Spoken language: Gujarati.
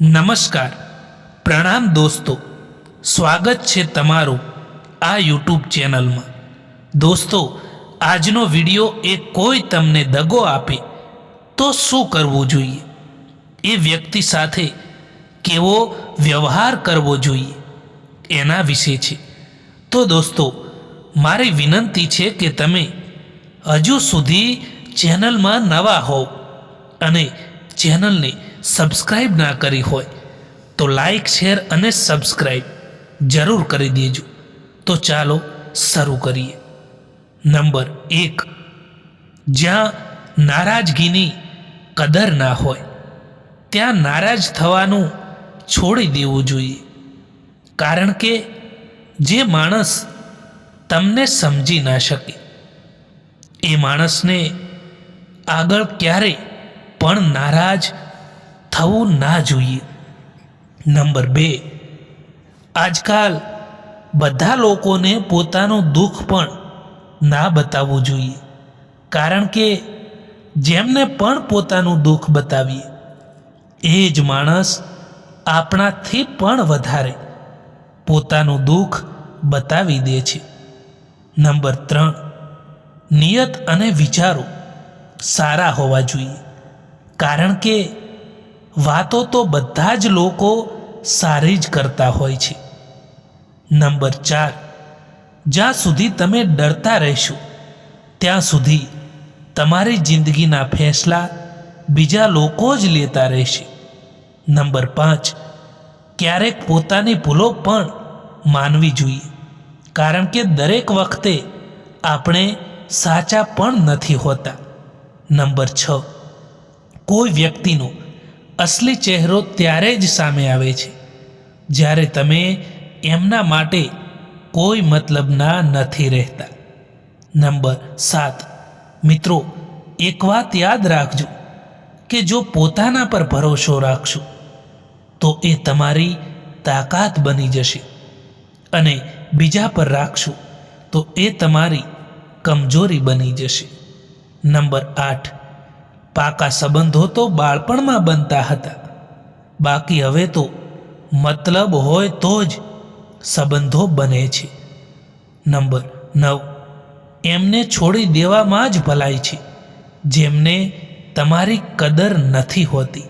નમસ્કાર. પ્રણામ દોસ્તો. સ્વાગત છે તમારું આ યુટ્યુબ ચેનલમાં. દોસ્તો, આજનો વિડિયો એ કોઈ તમને દગો આપે તો શું કરવું જોઈએ? એ વ્યક્તિ સાથે કેવો વ્યવહાર કરવો જોઈએ? એના વિશે છે. તો દોસ્તો, મારી વિનંતી છે કે તમે હજુ સુધી ચેનલમાં નવા હોવ અને ચેનલને સબસ્ક્રાઈબ ના કરી હોય તો લાઈક શેર અને સબસ્ક્રાઈબ જરૂર કરી દેજો. તો ચાલો શરૂ કરીએ. નંબર એક. જ્યાં નારાજગીની કદર ના હોય, ત્યાં નારાજ થવાનું છોડી દેવું જોઈએ. કારણ કે જે માણસ તમને સમજી ના શકે, એ માણસને આગળ ક્યારેય પણ નારાજ થવું ના જોઈએ. નંબર બે, આજકાલ બધા લોકોને પોતાનું દુઃખ પણ ના બતાવવું જોઈએ. કારણ કે જેમને પણ પોતાનું દુઃખ બતાવીએ, એ જ માણસ આપણાથી પણ વધારે પોતાનું દુઃખ બતાવી દે છે. નંબર ત્રણ, નિયત અને વિચારો સારા હોવા જોઈએ. કારણ કે વાતો તો બધા જ લોકો સારી જ કરતા હોય છે. નંબર ચાર, જ્યાં સુધી તમે ડરતા રહેશો, ત્યાં સુધી તમારી જિંદગીના ફેંસલા બીજા લોકો જ લેતા રહેશે. નંબર પાંચ, ક્યારેક પોતાની ભૂલો પણ માનવી જોઈએ, કારણ કે દરેક વખતે આપણે સાચા પણ નથી હોતા. નંબર છ, કોઈ વ્યક્તિનો અસલી ચહેરો ત્યારે જ સામે આવે છે. જ્યારે તમે એમના માટે કોઈ મતલબના નથી રહેતા. નંબર સાત. મિત્રો, એક વાત યાદ રાખજો કે જો પોતાના પર ભરોસો રાખશો, તો એ તમારી તાકાત બની જશે. અને બીજા પર રાખશો, તો એ તમારી કમજોરી બની જશે. નંબર આઠ. પાકા સંબંધો તો બાળપણમાં બનતા હતા. બાકી હવે તો મતલબ હોય તો જ સંબંધો બને છે. નંબર નવ. એમને છોડી દેવામાં જ ભલાઈ છે. જેમને તમારી કદર નથી હોતી.